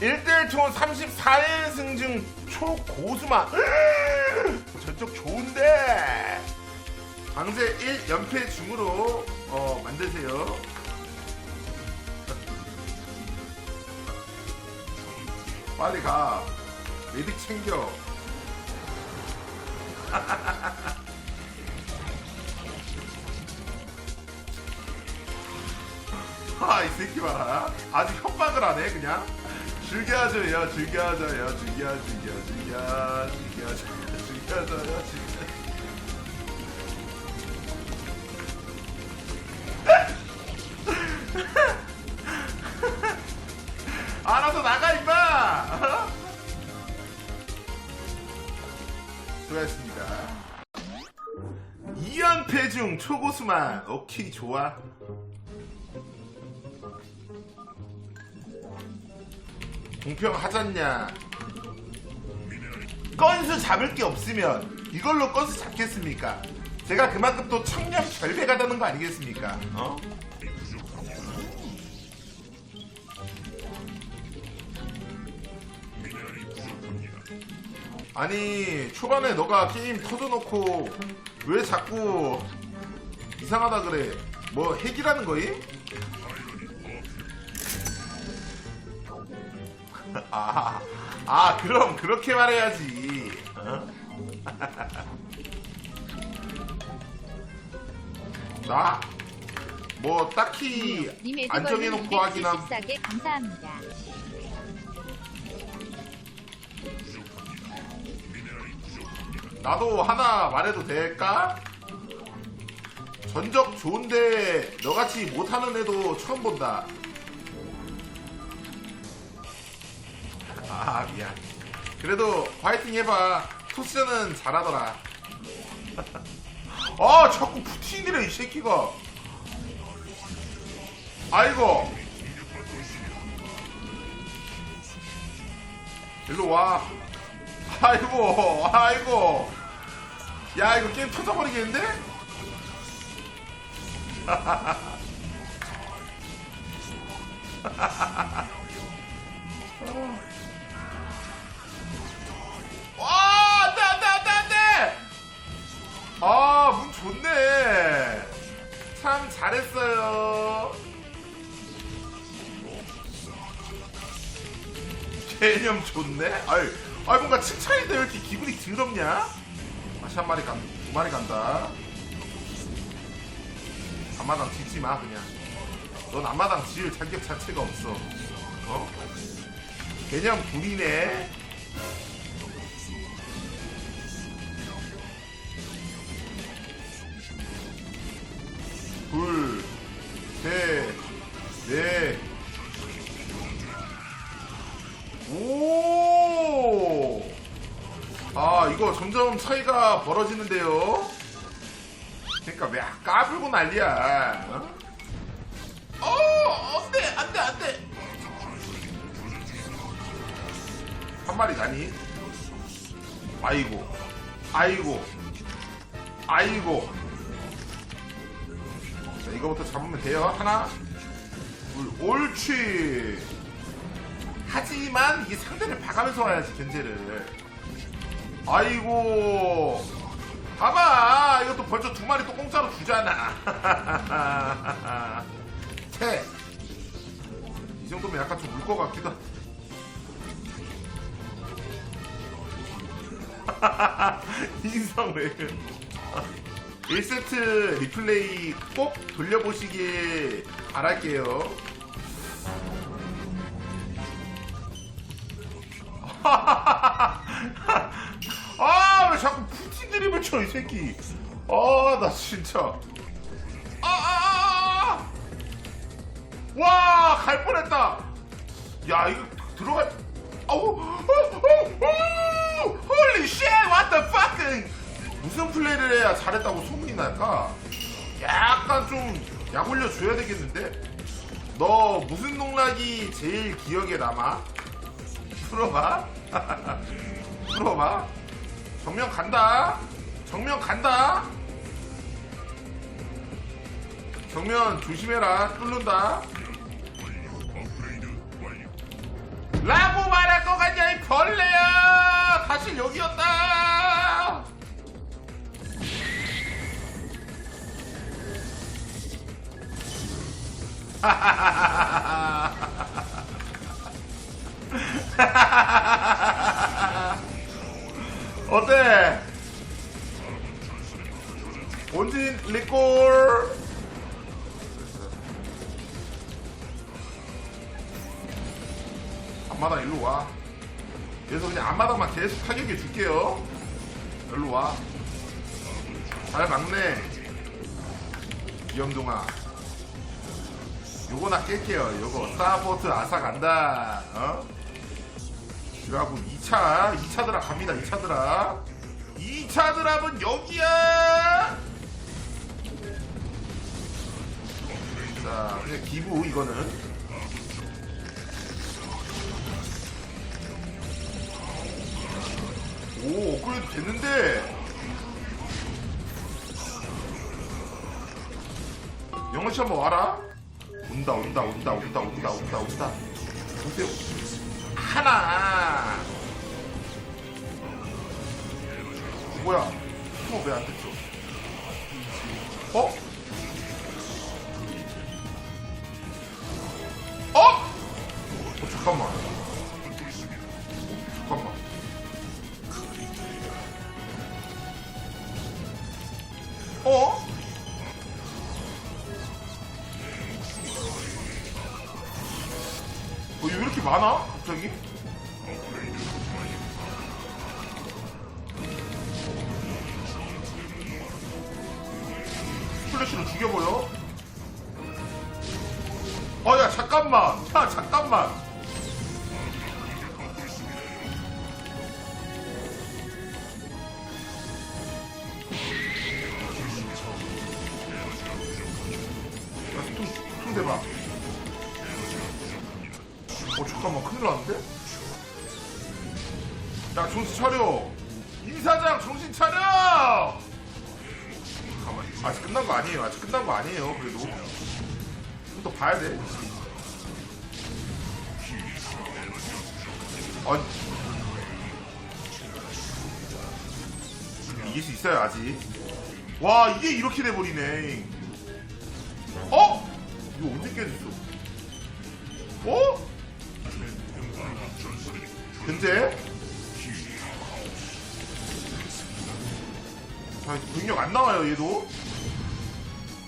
1대1 총 34연승 중 초고수만 저쪽 좋은데. 방세 1연패 중으로 어, 만드세요. 빨리 가. 메딕 챙겨. 아, 이 새끼 봐라. 아주 협박을 하네, 그냥. 즐겨줘요, 즐겨줘요, 즐겨, 즐겨, 즐겨, 즐겨, 즐겨, 즐겨줘요, 즐겨. 알아서 나가, 임마! 어? 수고하셨습니다. 2연패 중 초고수만. 오케이, 좋아. 공평하잖냐 건수 잡을 게 없으면 이걸로 건수 잡겠습니까 제가 그만큼 또 청렴 결백가 되는 거 아니겠습니까 어? 아니 초반에 너가 게임 터져놓고 왜 자꾸 이상하다 그래 뭐 핵이라는 거임? 아, 아 그럼 그렇게 말해야지. 어? 나? 뭐 딱히 님안 에드벌룬 정해놓고 하긴 함. 274개 감사합니다. 나도 하나 말해도 될까? 전적 좋은데 너같이 못하는 애도 처음 본다. 아 미안. 그래도 파이팅 해봐. 토스전은 잘하더라. 아 자꾸 푸틴이래 이 새끼가. 아이고. 일로 와. 아이고, 아이고. 야, 이거 게임 터져버리겠는데? 와, 안 돼, 안 돼, 안 돼, 안 돼! 아, 문 좋네. 참 잘했어요. 개념 좋네? 아이, 아이 뭔가 칭찬인데 왜 이렇게 기분이 더럽냐? 다시 한 마리 간, 두 마리 간다. 앞마당 짓지 마, 그냥. 넌 앞마당 지을 자격 자체가 없어. 어? 개념 불이네. 오! 아, 이거 점점 차이가 벌어지는데요? 그러니까 왜 까불고 난리야? 어? 어, 안 돼, 안 돼, 안 돼! 한 마리 다니? 아이고, 아이고, 아이고. 자, 이거부터 잡으면 돼요. 하나, 둘, 옳지! 하지만 이게 상대를 봐가면서 와야지 견제를. 아이고. 봐봐. 이것도 벌써 두 마리 또 공짜로 주잖아. 채이 정도면 약간 좀 울 것 같기도 하고 인성 왜 1세트 리플레이 꼭 돌려보시길 바랄게요 쳐, 이 새끼. 아, 나 진짜. 아, 아, 아, 아. 와, 갈 뻔했다. 야, 이거 들어가. 아우, 홀리 쉣, what the fuck. 무슨 플레이를 해야 잘했다고 소문이 날까? 약간 좀 약 올려줘야 되겠는데? 너 무슨 농락이 제일 기억에 남아? 풀어봐. 풀어봐. 정면 간다. 정면 간다. 정면 조심해라. 뚫는다. 벌레야 다시 여기였다 어때? 리콜 앞마당 일로 와. 그래서 그냥 앞마당만 계속 타격해 줄게요. 일로 와 잘 막네. 이영동아. 요거 나 깰게요. 요거. 사포트 아사 간다. 어? 그래갖고 2차. 2차 드랍 갑니다. 2차 드랍 2차 드랍은 여기야 자 그냥 기부 이거는. 오 업그레이드 됐는데. 영어씨 한번 와라. 온다 온다 온다 온다 온다 온다 온다. 보세요. 하나. 뭐야? 어, 왜안 어? 어? 어 잠깐만 대박. 어, 잠깐만. 큰일 났는데? 야, 정신 차려. 이사장, 정신 차려! 잠깐만. 아직 끝난 거 아니에요. 아직 끝난 거 아니에요. 그래도. 좀 더 봐야 돼. 아니. 이길 수 있어요, 아직. 와, 이게 이렇게 돼버리네. 어? 깨졌어? 어? 자, 이제 병력 안 나와요, 얘도.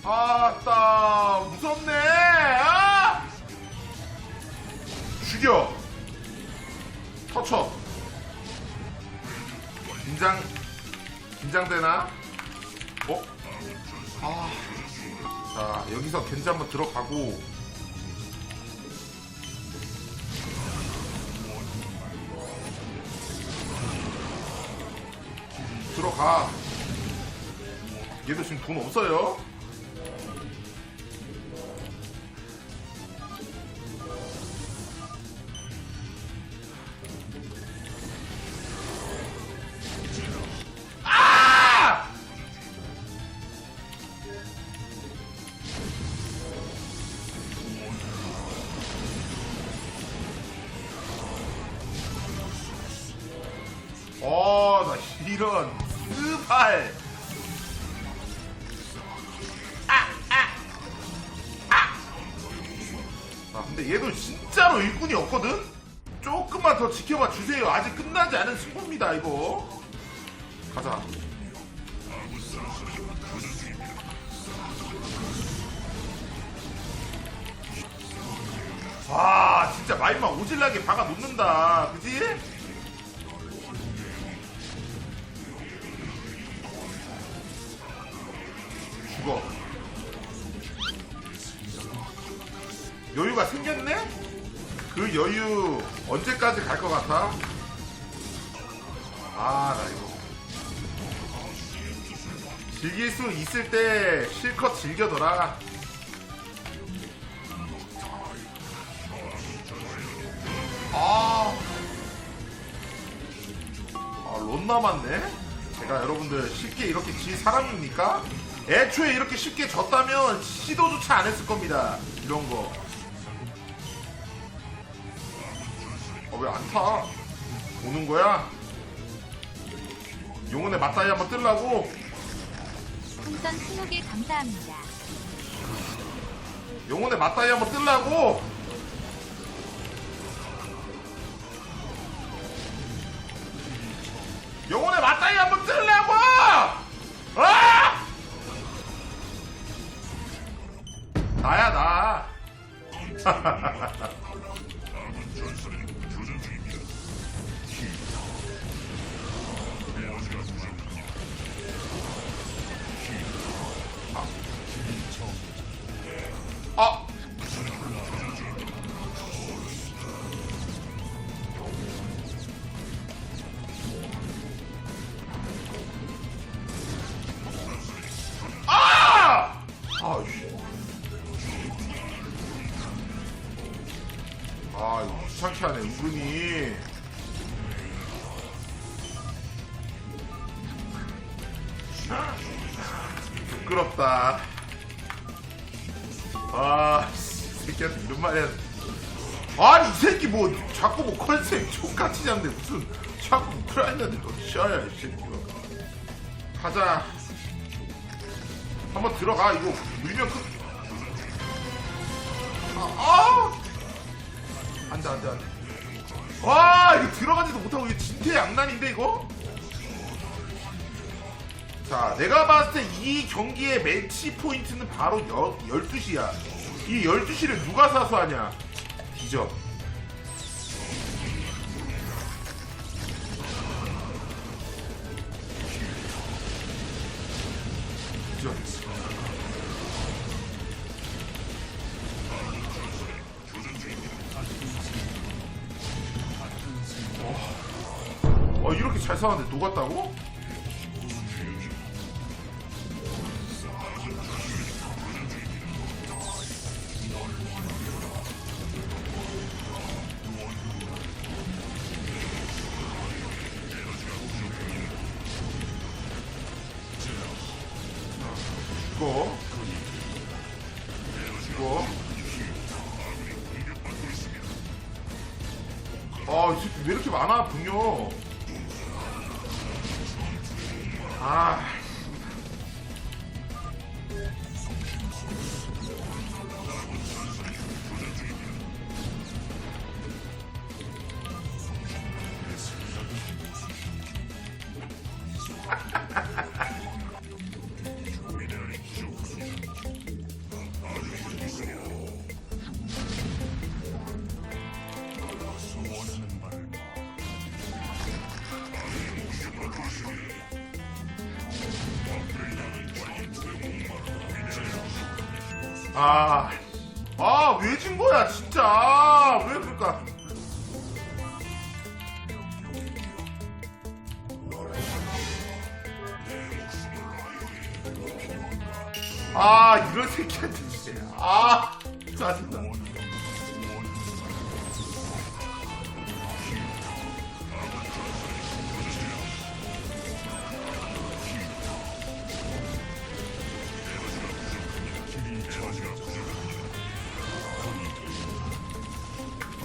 아따, 무섭네! 아! 죽여! 터쳐! 긴장, 긴장되나? 어? 아. 자, 여기서 겐지 한번 들어가고. 들어가. 얘도 지금 돈 없어요. 가자. 와, 진짜 마이마 오질나게 박아 놓는다. 그지? 죽어. 여유가 생겼네? 그 여유 언제까지 갈 것 같아? 아, 나 이거. 즐길 수 있을 때 실컷 즐겨둬라. 아. 아, 론 남았네? 제가 여러분들 쉽게 이렇게 질 사람입니까? 애초에 이렇게 쉽게 졌다면 시도조차 안 했을 겁니다. 이런 거. 어, 왜안 타? 오는 거야? 용원에 맞다이 한번 뜰라고? 풍선 20개 감사합니다. 용원에 맞다이 한번 뜰라고? 용원에 맞다이 한번 뜰라고! 아! 나야 나. 부끄럽다. 아, 새끼한테 이런 말 해야 돼. 아니, 이 새끼 뭐, 자꾸 뭐 컨셉 족같이 잡네. 무슨, 자꾸 우크라이나들 너 쉬어야, 이 새끼가. 가자. 한번 들어가, 이거. 밀면 큰. 아, 아! 안 돼, 안 돼, 안 돼. 와, 이거 들어가지도 못하고, 이게 진퇴 양난인데, 이거? 자, 내가 봤을 때 이 경기의 매치 포인트는 바로 여, 12시야. 이 12시를 누가 사수하냐? 뒤져. 뒤져. 어, 어, 이렇게 잘 사는데 녹았다고? 이거 이거 아이 새끼 왜 이렇게 많아 분요 아 아, 아, 왜 진 거야, 진짜. 아, 왜 그럴까? 아, 이런 새끼한테 진짜. 아,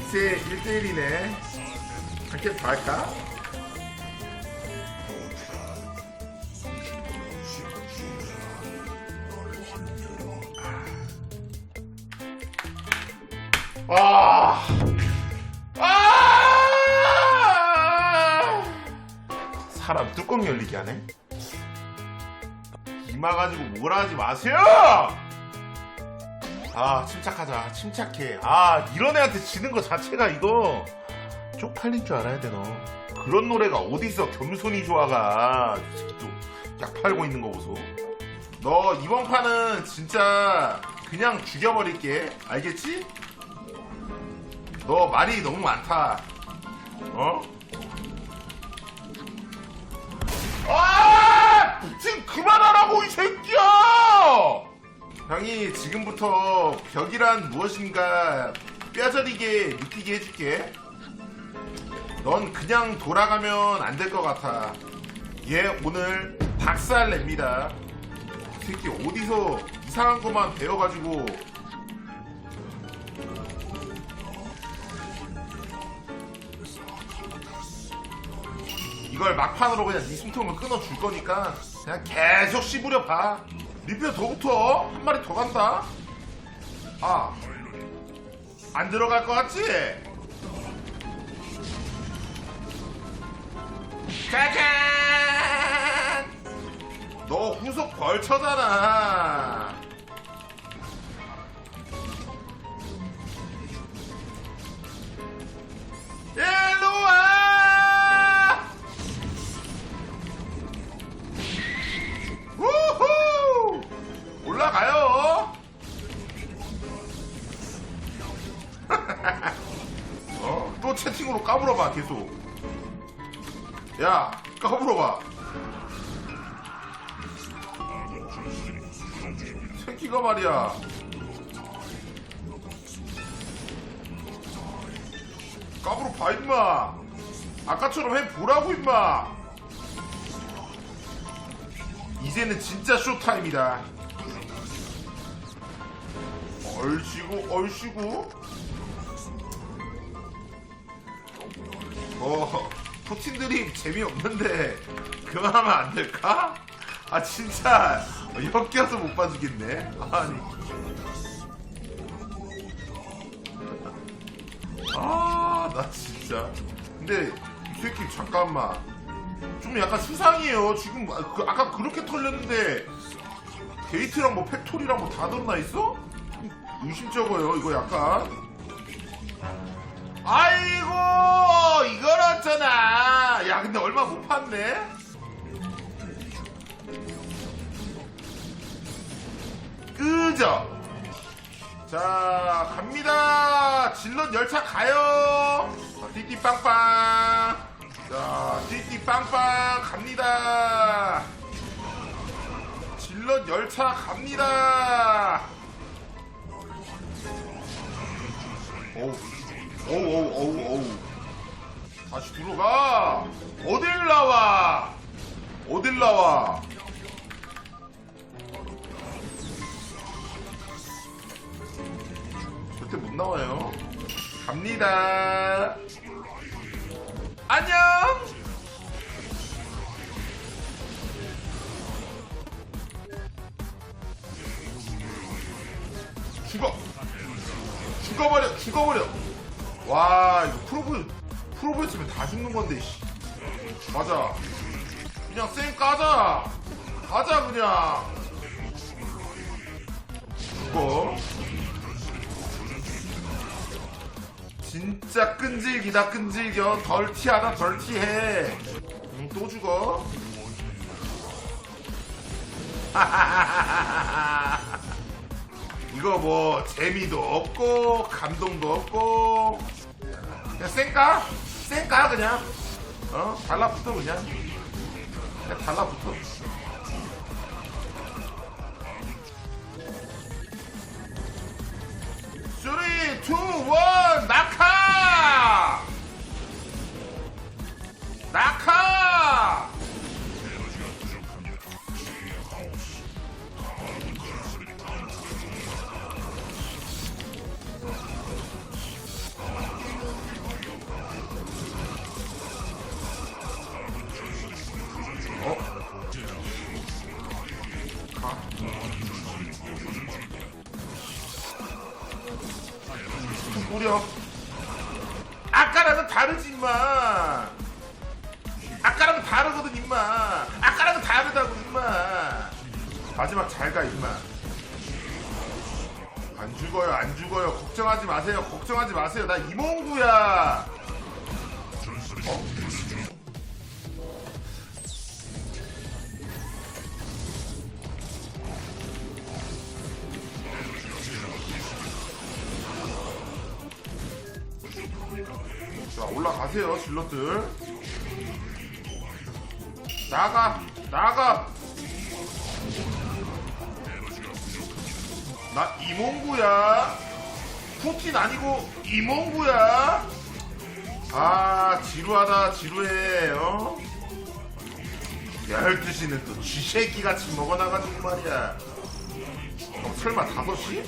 이제 1대1이네. 한캡 더 할까? 아! 아! 사람 뚜껑 열리게 하네? 이마 가지고 뭐라 하지 마세요! 아 침착하자 침착해 아 이런 애한테 지는 거 자체가 이거 쪽팔린 줄 알아야 돼 너 그런 노래가 어디서 겸손히 좋아가 또약 팔고 있는 거 보소 너 이번 판은 진짜 그냥 죽여버릴게 알겠지? 너 말이 너무 많다 어? 아! 지금 그만하라고 이 새끼야! 형이 지금부터 벽이란 무엇인가 뼈저리게 느끼게 해줄게. 넌 그냥 돌아가면 안 될 것 같아. 얘 오늘 박살 냅니다. 이 새끼 어디서 이상한 것만 배워가지고 이걸 막판으로 그냥 네 숨통을 끊어줄 거니까 그냥 계속 씹으려 봐 리페어 더 붙어 한 마리 더 간다. 아 안 들어갈 것 같지? 짜잔 너 후속 벌처잖아 까불어봐, 계속. 야, 까불어봐. 새끼가 말이야. 까불어 봐 임마 아까처럼 해 보라고 임마 이제는 진짜 쇼타임이다 얼씨구 얼씨구 어 드립 재미없는데 그만하면 안 될까? 아 진짜 역겨서 못 봐주겠네 아니 아, 나 진짜. 근데 이 새끼 잠깐만. 좀 약간 수상해요. 지금 아, 그, 아까 그렇게 털렸는데 게이트랑 뭐 팩토리랑 뭐다 들어나 있어? 좀 의심쩍어요. 이거 약간. 아이고 어쩌나. 야 근데 얼마 못 팠네. 끄죠. 자 갑니다 질럿 열차 가요 자, 띠띠빵빵 자 띠띠빵빵 갑니다 질럿 열차 갑니다 오우 오우 오우 오우 다시 들어가 어딜 나와 어딜 나와 절대 못 나와요. 갑니다. 안녕! 죽어! 죽어버려! 죽어버려! 와, 이거 프로브, 프로브였으면 다 죽는 건데, 씨. 맞아. 그냥 쌩 까자! 가자, 그냥! 죽어. 진짜 끈질기다 끈질겨 덜티하다 덜티해 응, 또 죽어 이거 뭐 재미도 없고 감동도 없고 그냥 쌩까? 쌩까 그냥 어? 달라붙어 그냥 그냥 달라붙어 쓰리, 투, 원, 낙하! 좀 뿌려. 아까랑은 다르지 임마. 아까랑은 다르거든 임마. 아까랑은 다르다고 임마. 마지막 잘 가 임마. 안 죽어요 안 죽어요 걱정하지 마세요 걱정하지 마세요 나 이몽구야. 자 올라가세요 질럿들 나가 나가 나 이몽구야 푸틴 아니고 이몽구야 아 지루하다 지루해 어? 12시는 또 쥐새끼같이 먹어나가지고 말이야 어, 설마 5시?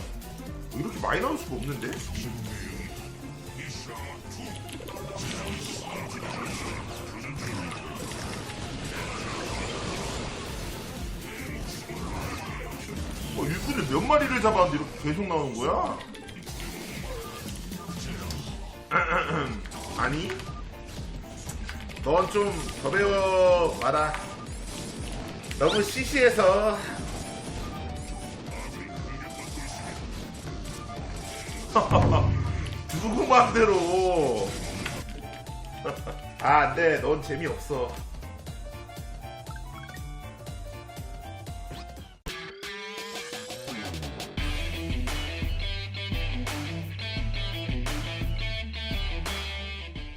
이렇게 많이 나올 수가 없는데? 몇 마리를 잡았는데 이렇게 계속 나오는 거야? 아니 넌 좀 더 배워 와라. 너무 시시해서. 누구 맘대로. 아 안돼. 넌 재미없어